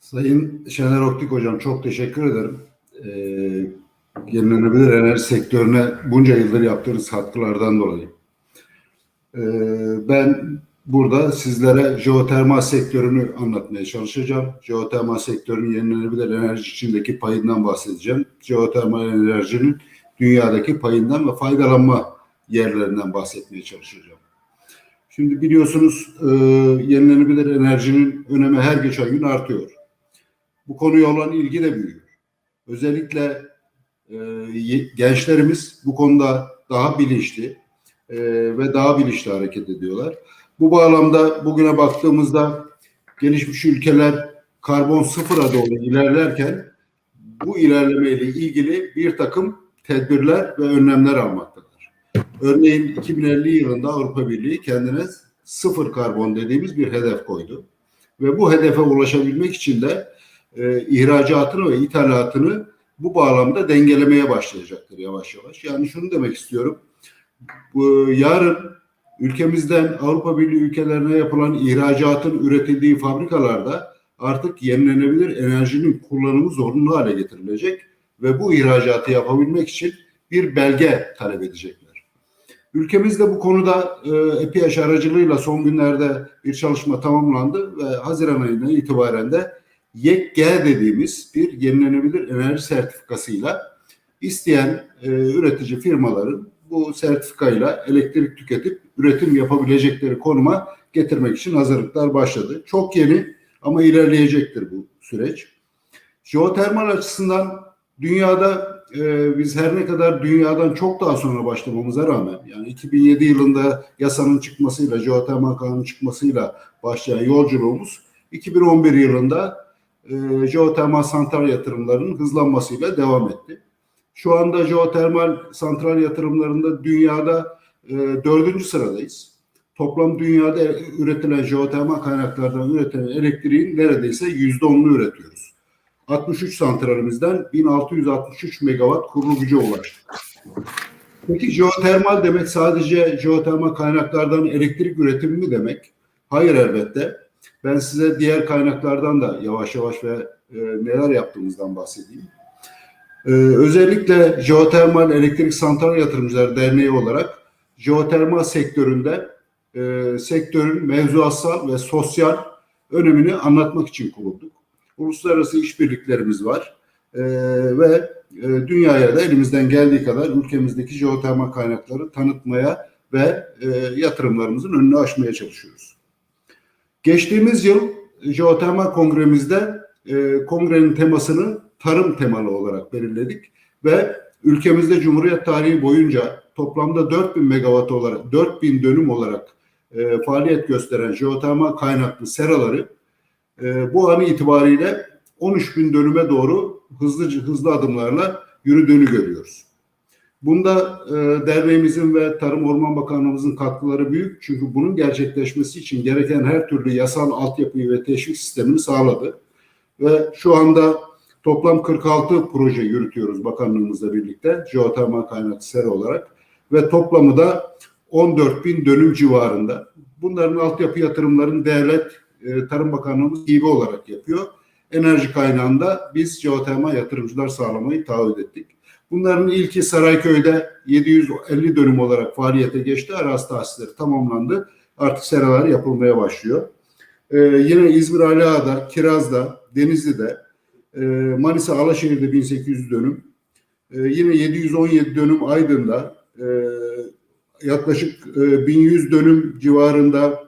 Sayın Şener Oktik Hocam çok teşekkür ederim. Ee, yenilenebilir enerji sektörüne bunca yıldır yaptığınız katkılardan dolayı. Ee, ben burada sizlere jeotermal sektörünü anlatmaya çalışacağım. Jeotermal sektörünün yenilenebilir enerji içindeki payından bahsedeceğim. Jeotermal enerjinin dünyadaki payından ve faydalanma yerlerinden bahsetmeye çalışacağım. Şimdi biliyorsunuz e, yenilenebilir enerjinin önemi her geçen gün artıyor. Bu konuya olan ilgi de büyüyor. Özellikle e, gençlerimiz bu konuda daha bilinçli e, ve daha bilinçli hareket ediyorlar. Bu bağlamda bugüne baktığımızda gelişmiş ülkeler karbon sıfıra doğru ilerlerken bu ilerlemeyle ilgili bir takım tedbirler ve önlemler almaktadır. Örneğin 2050 yılında Avrupa Birliği kendine sıfır karbon dediğimiz bir hedef koydu. Ve bu hedefe ulaşabilmek için de e, ihracatını ve ithalatını bu bağlamda dengelemeye başlayacaktır yavaş yavaş. Yani şunu demek istiyorum. Bu, yarın ülkemizden Avrupa Birliği ülkelerine yapılan ihracatın üretildiği fabrikalarda artık yenilenebilir enerjinin kullanımı zorunlu hale getirilecek ve bu ihracatı yapabilmek için bir belge talep edecekler. Ülkemizde bu konuda e, aracılığıyla son günlerde bir çalışma tamamlandı ve Haziran ayından itibaren de YEK-G dediğimiz bir yenilenebilir enerji sertifikasıyla isteyen e, üretici firmaların bu sertifikayla elektrik tüketip üretim yapabilecekleri konuma getirmek için hazırlıklar başladı. Çok yeni ama ilerleyecektir bu süreç. Jeotermal açısından dünyada e, biz her ne kadar dünyadan çok daha sonra başlamamıza rağmen yani 2007 yılında yasanın çıkmasıyla jeotermal kanunun çıkmasıyla başlayan yolculuğumuz 2011 yılında e, jeotermal santral yatırımlarının hızlanmasıyla devam etti. Şu anda jeotermal santral yatırımlarında dünyada e, dördüncü sıradayız. Toplam dünyada üretilen jeotermal kaynaklardan üretilen elektriğin neredeyse yüzde onunu üretiyoruz. 63 santralimizden 1663 megawatt kurulu güce ulaştık. Peki jeotermal demek sadece jeotermal kaynaklardan elektrik üretimi mi demek? Hayır elbette. Ben size diğer kaynaklardan da yavaş yavaş ve e, neler yaptığımızdan bahsedeyim. Ee, özellikle Jeotermal Elektrik Santral Yatırımcıları Derneği olarak jeotermal sektöründe e, sektörün mevzuatsal ve sosyal önemini anlatmak için kurulduk. Uluslararası işbirliklerimiz var E, ve e, dünyaya da elimizden geldiği kadar ülkemizdeki jeotermal kaynakları tanıtmaya ve e, yatırımlarımızın önünü açmaya çalışıyoruz. Geçtiğimiz yıl Jeotermal Kongremizde e, kongrenin temasını tarım temalı olarak belirledik ve ülkemizde Cumhuriyet tarihi boyunca toplamda 4000 megawatt olarak 4000 dönüm olarak e, faaliyet gösteren jeotermal kaynaklı seraları e, bu an itibariyle 13 bin dönüme doğru hızlı hızlı adımlarla yürüdüğünü görüyoruz. Bunda e, derneğimizin ve Tarım Orman Bakanlığımızın katkıları büyük. Çünkü bunun gerçekleşmesi için gereken her türlü yasal altyapıyı ve teşvik sistemini sağladı. Ve şu anda toplam 46 proje yürütüyoruz bakanlığımızla birlikte jeotermal kaynaklı sera olarak ve toplamı da 14 bin dönüm civarında. Bunların altyapı yatırımlarını devlet e, Tarım Bakanlığımız hibe olarak yapıyor. Enerji kaynağında biz jeotermal yatırımcılar sağlamayı taahhüt ettik. Bunların ilki Sarayköy'de 750 dönüm olarak faaliyete geçti. Arazi tahsisleri tamamlandı. Artık seralar yapılmaya başlıyor. Ee, yine İzmir Aliağa'da, Kiraz'da, Denizli'de, e, Manisa Alaşehir'de 1800 dönüm. E, yine 717 dönüm Aydın'da, e, yaklaşık e, 1100 dönüm civarında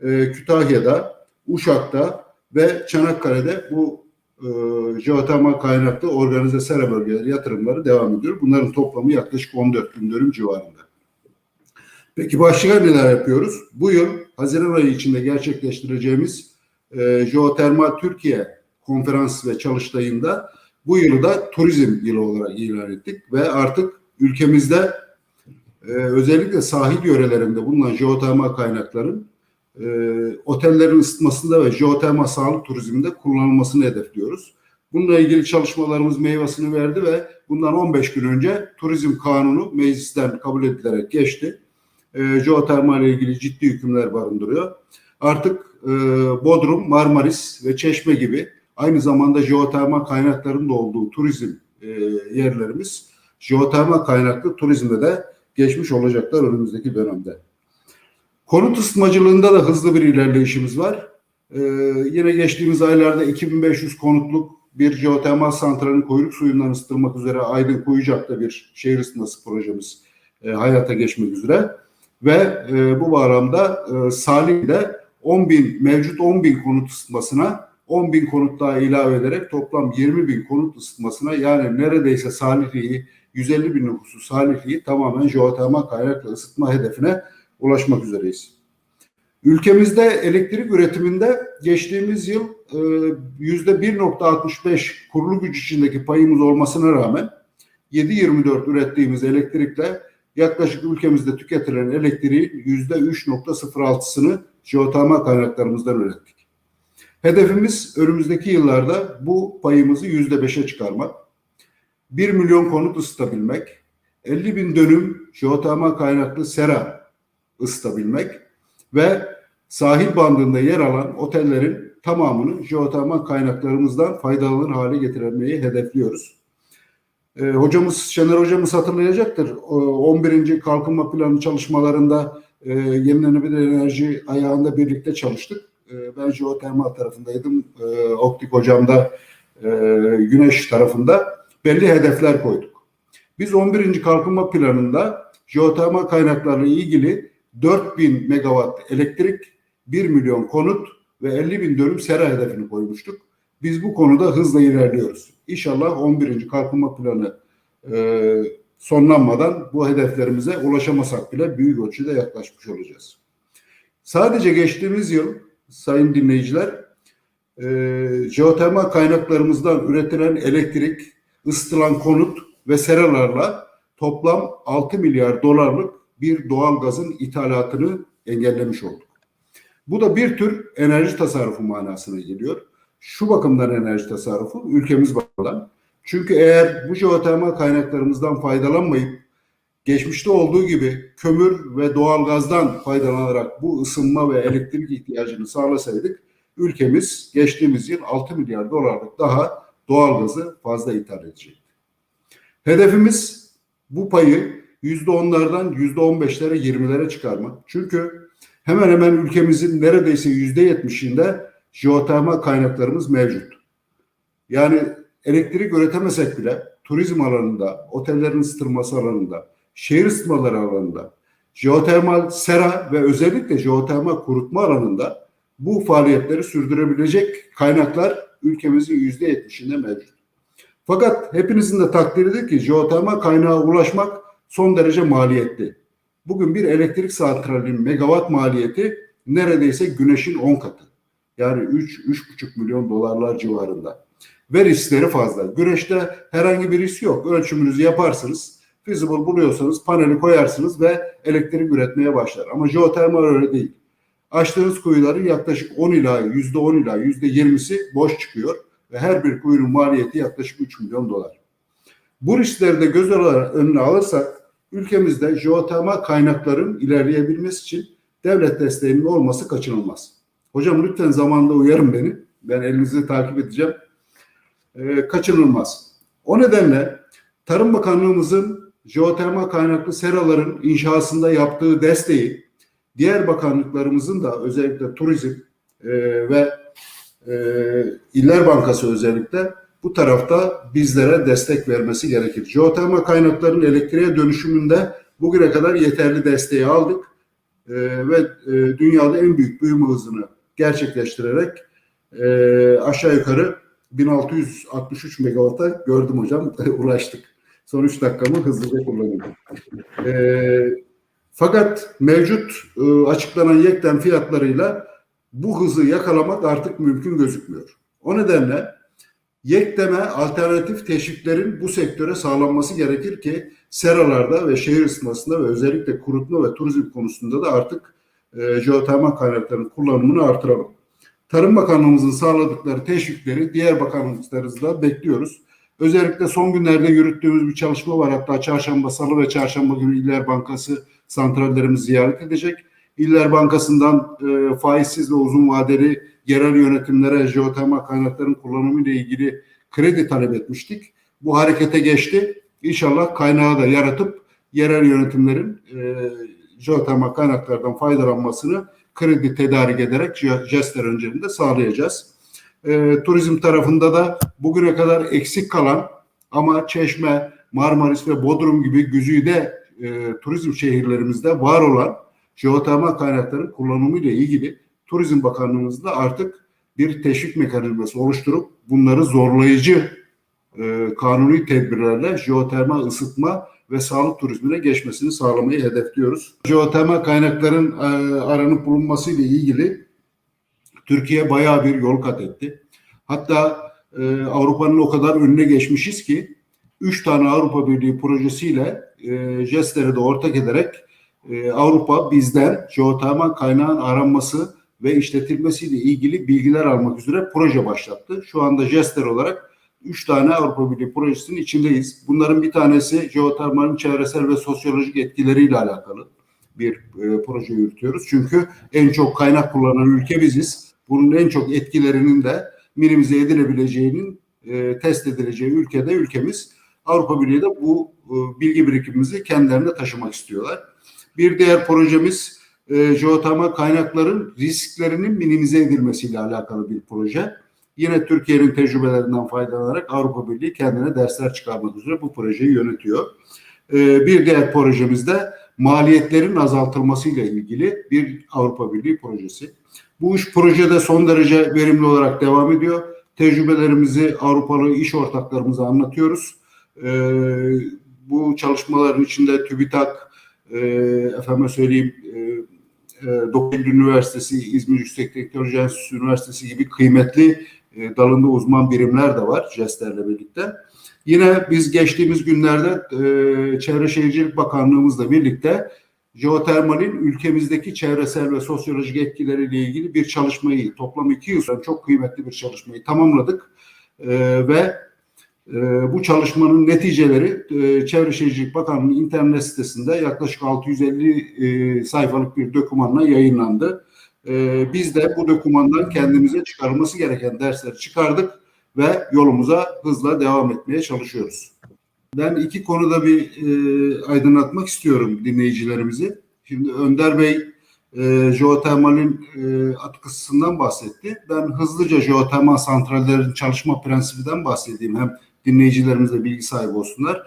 e, Kütahya'da, Uşak'ta ve Çanakkale'de bu e, jeotermal kaynaklı organize sera bölgeleri yatırımları devam ediyor. Bunların toplamı yaklaşık 14 bin dönüm civarında. Peki başka neler yapıyoruz? Bu yıl Haziran ayı içinde gerçekleştireceğimiz e, Jeotermal Türkiye konferans ve çalıştayında bu yılı da turizm yılı olarak ilan ettik ve artık ülkemizde e, özellikle sahil yörelerinde bulunan jeotermal kaynakların e, otellerin ısıtmasında ve jeotermal sağlık turizminde kullanılmasını hedefliyoruz. Bununla ilgili çalışmalarımız meyvasını verdi ve bundan 15 gün önce turizm kanunu meclisten kabul edilerek geçti. E, jeotermal ile ilgili ciddi hükümler barındırıyor. Artık e, Bodrum, Marmaris ve Çeşme gibi aynı zamanda jeotermal kaynakların da olduğu turizm e, yerlerimiz jeotermal kaynaklı turizme de geçmiş olacaklar önümüzdeki dönemde. Konut ısıtmacılığında da hızlı bir ilerleyişimiz var. Ee, yine geçtiğimiz aylarda 2500 konutluk bir jeotermal santralin kuyruk suyundan ısıtılmak üzere Aydın Kuyucak'ta bir şehir ısıtması projemiz e, hayata geçmek üzere. Ve e, bu bağlamda e, Salih'de 10 bin, mevcut 10 bin konut ısıtmasına 10 bin konut daha ilave ederek toplam 20 bin konut ısıtmasına yani neredeyse Salihli'yi 150 bin nüfusu Salihli'yi tamamen jeotermal kaynakla ısıtma hedefine ulaşmak üzereyiz. Ülkemizde elektrik üretiminde geçtiğimiz yıl e, yüzde 1.65 kurulu güç içindeki payımız olmasına rağmen 7.24 ürettiğimiz elektrikle yaklaşık ülkemizde tüketilen elektriğin yüzde 3.06'sını jeotermal kaynaklarımızdan ürettik. Hedefimiz önümüzdeki yıllarda bu payımızı yüzde 5'e çıkarmak. 1 milyon konut ısıtabilmek, 50 bin dönüm jeotermal kaynaklı sera ısıtabilmek ve sahil bandında yer alan otellerin tamamını jeotermal kaynaklarımızdan faydalanır hale getirmeyi hedefliyoruz. E, hocamız Şener hocamız hatırlayacaktır. O, 11. kalkınma planı çalışmalarında e, yenilenebilir enerji ayağında birlikte çalıştık. E, ben jeotermal tarafındaydım. E, optik hocam da e, güneş tarafında belli hedefler koyduk. Biz 11. kalkınma planında jeotermal kaynaklarla ilgili 4000 megawatt elektrik, 1 milyon konut ve 50 bin dönüm sera hedefini koymuştuk. Biz bu konuda hızla ilerliyoruz. İnşallah 11. kalkınma planı e, sonlanmadan bu hedeflerimize ulaşamasak bile büyük ölçüde yaklaşmış olacağız. Sadece geçtiğimiz yıl sayın dinleyiciler e, jeotermal kaynaklarımızdan üretilen elektrik, ısıtılan konut ve seralarla toplam 6 milyar dolarlık bir doğal gazın ithalatını engellemiş olduk. Bu da bir tür enerji tasarrufu manasına geliyor. Şu bakımdan enerji tasarrufu ülkemiz bakımından. Çünkü eğer bu jeotermal kaynaklarımızdan faydalanmayıp geçmişte olduğu gibi kömür ve doğal gazdan faydalanarak bu ısınma ve elektrik ihtiyacını sağlasaydık ülkemiz geçtiğimiz yıl 6 milyar dolarlık daha doğal gazı fazla ithal edecekti. Hedefimiz bu payı yüzde onlardan yüzde on beşlere yirmilere çıkarmak. Çünkü hemen hemen ülkemizin neredeyse yüzde yetmişinde jeotermal kaynaklarımız mevcut. Yani elektrik üretemesek bile turizm alanında, otellerin ısıtılması alanında, şehir ısıtmaları alanında, jeotermal sera ve özellikle jeotermal kurutma alanında bu faaliyetleri sürdürebilecek kaynaklar ülkemizin yüzde yetmişinde mevcut. Fakat hepinizin de takdiridir ki jeotermal kaynağa ulaşmak son derece maliyetli. Bugün bir elektrik santralinin megawatt maliyeti neredeyse güneşin 10 katı. Yani 3-3,5 milyon dolarlar civarında. Ve riskleri fazla. Güneşte herhangi bir risk yok. Ölçümünüzü yaparsınız. Feasible buluyorsanız paneli koyarsınız ve elektrik üretmeye başlar. Ama jeotermal öyle değil. Açtığınız kuyuların yaklaşık 10 ila %10 ila %20'si boş çıkıyor ve her bir kuyunun maliyeti yaklaşık 3 milyon dolar. Bu riskleri de göz önüne alırsak ülkemizde jeotermal kaynakların ilerleyebilmesi için devlet desteğinin olması kaçınılmaz. Hocam lütfen zamanında uyarın beni. Ben elinizi takip edeceğim. E, kaçınılmaz. O nedenle Tarım Bakanlığımızın jeotermal kaynaklı seraların inşasında yaptığı desteği diğer bakanlıklarımızın da özellikle turizm e, ve e, İller Bankası özellikle bu tarafta bizlere destek vermesi gerekir. Jeotermal kaynakların elektriğe dönüşümünde bugüne kadar yeterli desteği aldık e, ve e, dünyada en büyük büyüme hızını gerçekleştirerek e, aşağı yukarı 1663 megawata gördüm hocam ulaştık. Son 3 dakikamı hızlıca kullanıyorum. E, fakat mevcut e, açıklanan yekten fiyatlarıyla bu hızı yakalamak artık mümkün gözükmüyor. O nedenle yekleme alternatif teşviklerin bu sektöre sağlanması gerekir ki seralarda ve şehir ısıtmasında ve özellikle kurutma ve turizm konusunda da artık e, jeotermal kaynakların kullanımını artıralım. Tarım Bakanlığımızın sağladıkları teşvikleri diğer bakanlıklarımızda bekliyoruz. Özellikle son günlerde yürüttüğümüz bir çalışma var. Hatta çarşamba, salı ve çarşamba günü İller Bankası santrallerimizi ziyaret edecek. İller Bankası'ndan e, faizsiz ve uzun vadeli yerel yönetimlere jeotermal kaynakların kullanımı ile ilgili kredi talep etmiştik. Bu harekete geçti. İnşallah kaynağı da yaratıp yerel yönetimlerin e, jeotermal kaynaklardan faydalanmasını kredi tedarik ederek je- jestler önceliğinde sağlayacağız. E, turizm tarafında da bugüne kadar eksik kalan ama Çeşme, Marmaris ve Bodrum gibi güzide e, turizm şehirlerimizde var olan jeotermal kaynakların kullanımı ile ilgili Turizm Bakanlığımızda artık bir teşvik mekanizması oluşturup bunları zorlayıcı e, kanuni tedbirlerle jeotermal ısıtma ve sağlık turizmine geçmesini sağlamayı hedefliyoruz. Jeotermal kaynakların e, aranıp bulunması ile ilgili Türkiye bayağı bir yol kat etti. Hatta e, Avrupa'nın o kadar önüne geçmişiz ki üç tane Avrupa Birliği projesiyle e, jestleri de ortak ederek e, Avrupa bizden jeotermal kaynağın aranması ve işletilmesiyle ilgili bilgiler almak üzere proje başlattı. Şu anda jester olarak üç tane Avrupa Birliği projesinin içindeyiz. Bunların bir tanesi jeotermalin çevresel ve sosyolojik etkileriyle alakalı bir e, proje yürütüyoruz. Çünkü en çok kaynak kullanan ülke biziz. Bunun en çok etkilerinin de minimize edilebileceğinin e, test edileceği ülkede ülkemiz. Avrupa Birliği de bu e, bilgi birikimimizi kendilerine taşımak istiyorlar. Bir diğer projemiz e, jeotermal kaynakların risklerinin minimize edilmesiyle alakalı bir proje. Yine Türkiye'nin tecrübelerinden faydalanarak Avrupa Birliği kendine dersler çıkarmak üzere bu projeyi yönetiyor. E, bir diğer projemiz de maliyetlerin azaltılmasıyla ilgili bir Avrupa Birliği projesi. Bu iş projede son derece verimli olarak devam ediyor. Tecrübelerimizi Avrupalı iş ortaklarımıza anlatıyoruz. E, bu çalışmaların içinde TÜBİTAK, e, efendime söyleyeyim e, e, Doktor Üniversitesi, İzmir Yüksek Teknoloji Enstitüsü Üniversitesi gibi kıymetli e, dalında uzman birimler de var JES'lerle birlikte. Yine biz geçtiğimiz günlerde e, Çevre Şehircilik Bakanlığımızla birlikte jeotermalin ülkemizdeki çevresel ve sosyolojik etkileriyle ilgili bir çalışmayı toplam iki yıl sonra çok kıymetli bir çalışmayı tamamladık. Ve bu çalışmanın neticeleri e, Çevre Şehircilik Bakanlığı'nın internet sitesinde yaklaşık 650 e, sayfalık bir dokümanla yayınlandı. E, biz de bu dokümandan kendimize çıkarılması gereken dersleri çıkardık ve yolumuza hızla devam etmeye çalışıyoruz. Ben iki konuda bir e, aydınlatmak istiyorum dinleyicilerimizi. Şimdi Önder Bey e, jeotermalin e, atkısından bahsetti. Ben hızlıca jeotermal santrallerin çalışma prensibinden bahsedeyim. Hem dinleyicilerimiz de bilgi sahibi olsunlar.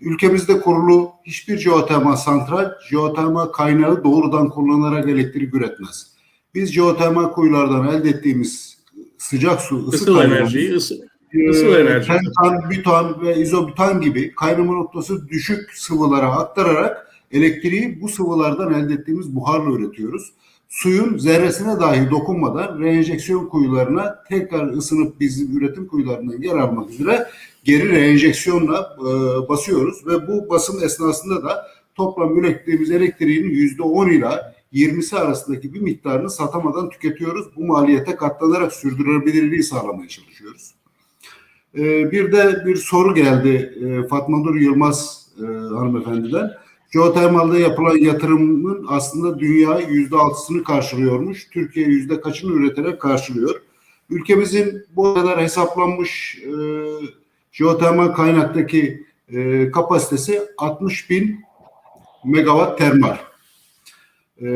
Ülkemizde kurulu hiçbir jeotermal santral jeotermal kaynağı doğrudan kullanarak elektrik üretmez. Biz jeotermal kuyulardan elde ettiğimiz sıcak su, ısı kaynağı- enerjiyi, ısı, e, Isıl enerji. pentan, bütan ve izobutan gibi kaynama noktası düşük sıvılara aktararak elektriği bu sıvılardan elde ettiğimiz buharla üretiyoruz. Suyun zerresine dahi dokunmadan reenjeksiyon kuyularına tekrar ısınıp bizim üretim kuyularından yer almak üzere geri reenjeksiyonla e, basıyoruz ve bu basım esnasında da toplam ürettiğimiz elektriğin yüzde on ila 20'si arasındaki bir miktarını satamadan tüketiyoruz. Bu maliyete katlanarak sürdürülebilirliği sağlamaya çalışıyoruz. Ee, bir de bir soru geldi e, Fatma Nur Yılmaz e, hanımefendiden. Jeotermalde yapılan yatırımın aslında dünya yüzde altısını karşılıyormuş. Türkiye yüzde kaçını üreterek karşılıyor. Ülkemizin bu kadar hesaplanmış e, jeotermal kaynaktaki e, kapasitesi 60 bin megawatt termal. E,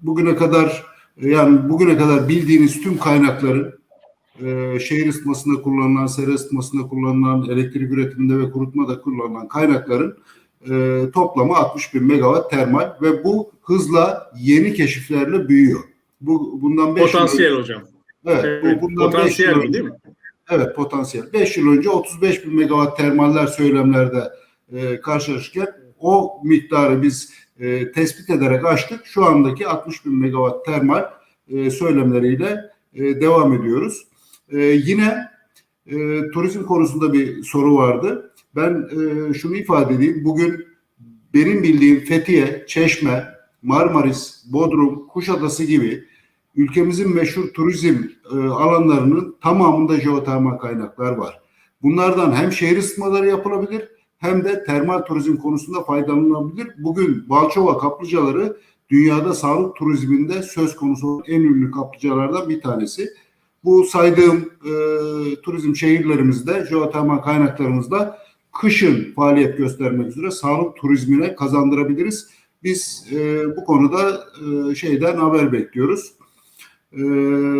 bugüne kadar yani bugüne kadar bildiğiniz tüm kaynakların e, şehir ısıtmasında kullanılan, sera ısıtmasında kullanılan, elektrik üretiminde ve kurutmada kullanılan kaynakların e, toplamı 60 bin megawatt termal ve bu hızla yeni keşiflerle büyüyor. Bu bundan 5 potansiyel hocam. Evet, Evet, bu bundan 5 potansiyel yıl bu önce değil mi? Evet potansiyel. 5 yıl önce 35 bin megawatt termaller söylemlerde e, karşılaşırken o miktarı biz e, tespit ederek açtık. Şu andaki 60 bin megawatt termal e, söylemleriyle e, devam ediyoruz. E, yine e, turizm konusunda bir soru vardı. Ben e, şunu ifade edeyim. Bugün benim bildiğim Fethiye, Çeşme, Marmaris, Bodrum, Kuşadası gibi ülkemizin meşhur turizm e, alanlarının tamamında jeotermal kaynaklar var. Bunlardan hem şehir ısıtmaları yapılabilir hem de termal turizm konusunda faydalanılabilir. Bugün Balçova kaplıcaları dünyada sağlık turizminde söz konusu en ünlü kaplıcalardan bir tanesi. Bu saydığım e, turizm şehirlerimizde, jeotermal kaynaklarımızda kışın faaliyet göstermek üzere sağlık turizmine kazandırabiliriz. Biz e, bu konuda e, şeyden haber bekliyoruz. E,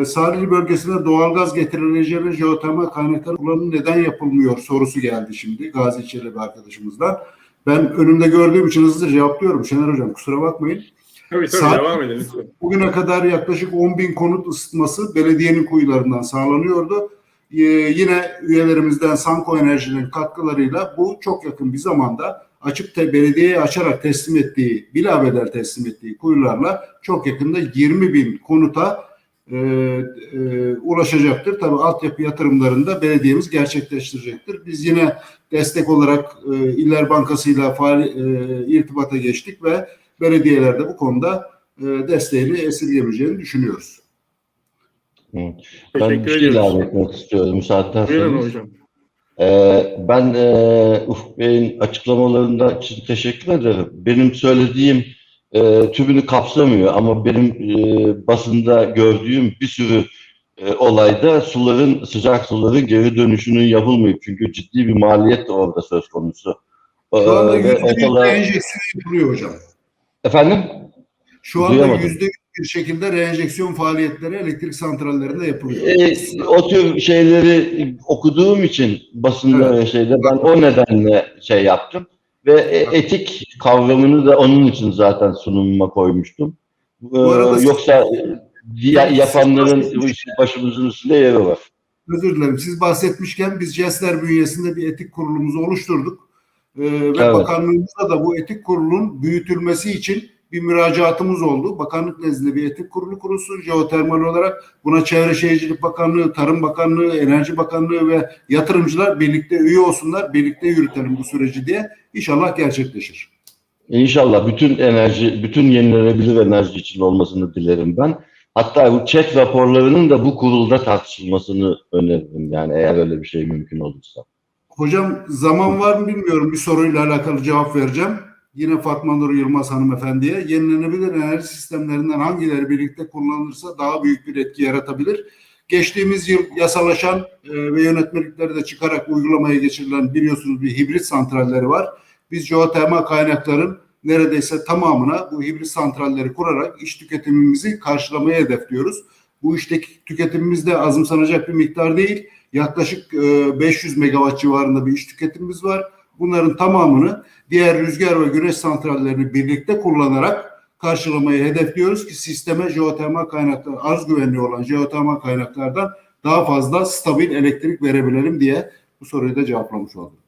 Salihli bölgesinde doğalgaz getirileceğine jeotermal kaynaklar kullanımı neden yapılmıyor sorusu geldi şimdi Gazi Çelebi arkadaşımızdan. Ben önümde gördüğüm için hızlıca cevaplıyorum Şener Hocam kusura bakmayın. Tabii tabii devam lütfen. Bugüne kadar yaklaşık 10 bin konut ısıtması belediyenin kuyularından sağlanıyordu. Ee, yine üyelerimizden Sanko Enerji'nin katkılarıyla bu çok yakın bir zamanda açıp te, belediyeye açarak teslim ettiği, bilabedel teslim ettiği kuyularla çok yakında 20 bin konuta e, e, ulaşacaktır. Tabii altyapı yatırımlarını da belediyemiz gerçekleştirecektir. Biz yine destek olarak e, İller Bankası'yla faal, e, irtibata geçtik ve belediyeler de bu konuda e, desteğini esirgemeyeceğini düşünüyoruz. Ben Teşekkür bir şey ediyoruz. ilave etmek istiyorum müsaade Buyurun hocam. Ee, ben e, Ufuk Bey'in açıklamalarında için teşekkür ederim. Benim söylediğim e, tümünü kapsamıyor ama benim e, basında gördüğüm bir sürü e, olayda suların, sıcak suların geri dönüşünün yapılmayıp çünkü ciddi bir maliyet de orada söz konusu. Şu anda Ee, ve yüzde yüz ortalığa- yapılıyor hocam. Efendim? Şu anda Duyamadım. yüzde yüz bir şekilde reenjeksiyon faaliyetleri elektrik santrallerinde yapılıyor. E, o tür şeyleri okuduğum için basında Evet. ve şeyde ben o nedenle şey yaptım ve e- etik kavramını da onun için zaten sunumuma koymuştum. Ee, yoksa diğer yapanların başımızın üstünde yeri var. Özür dilerim. Siz bahsetmişken biz CES'ler bünyesinde bir etik kurulumuzu oluşturduk. Ee, ve Evet. bakanlığımızda da bu etik kurulun büyütülmesi için bir müracaatımız oldu. Bakanlık nezdinde bir etik kurulu kurulsun jeotermal olarak. Buna Çevre Şehircilik Bakanlığı, Tarım Bakanlığı, Enerji Bakanlığı ve yatırımcılar birlikte üye olsunlar. Birlikte yürütelim bu süreci diye. İnşallah gerçekleşir. İnşallah bütün enerji, bütün yenilenebilir enerji için olmasını dilerim ben. Hatta bu chat raporlarının da bu kurulda tartışılmasını öneririm yani eğer öyle bir şey mümkün olursa. Hocam zaman var mı bilmiyorum. Bir soruyla alakalı cevap vereceğim. Yine Fatma Nur Yılmaz hanımefendiye. Yenilenebilir enerji sistemlerinden hangileri birlikte kullanılırsa daha büyük bir etki yaratabilir? Geçtiğimiz yıl yasalaşan e, ve yönetmelikleri de çıkarak uygulamaya geçirilen biliyorsunuz bir hibrit santralleri var. Biz jeotermal kaynakların neredeyse tamamına bu hibrit santralleri kurarak iş tüketimimizi karşılamayı hedefliyoruz. Bu işteki tüketimimiz de azımsanacak bir miktar değil. Yaklaşık e, 500 megawatt civarında bir iş tüketimimiz var. Bunların tamamını diğer rüzgar ve güneş santrallerini birlikte kullanarak karşılamayı hedefliyoruz ki sisteme jeotermal kaynaklar, arz güvenliği olan jeotermal kaynaklardan daha fazla stabil elektrik verebilelim diye bu soruyu da cevaplamış oldum.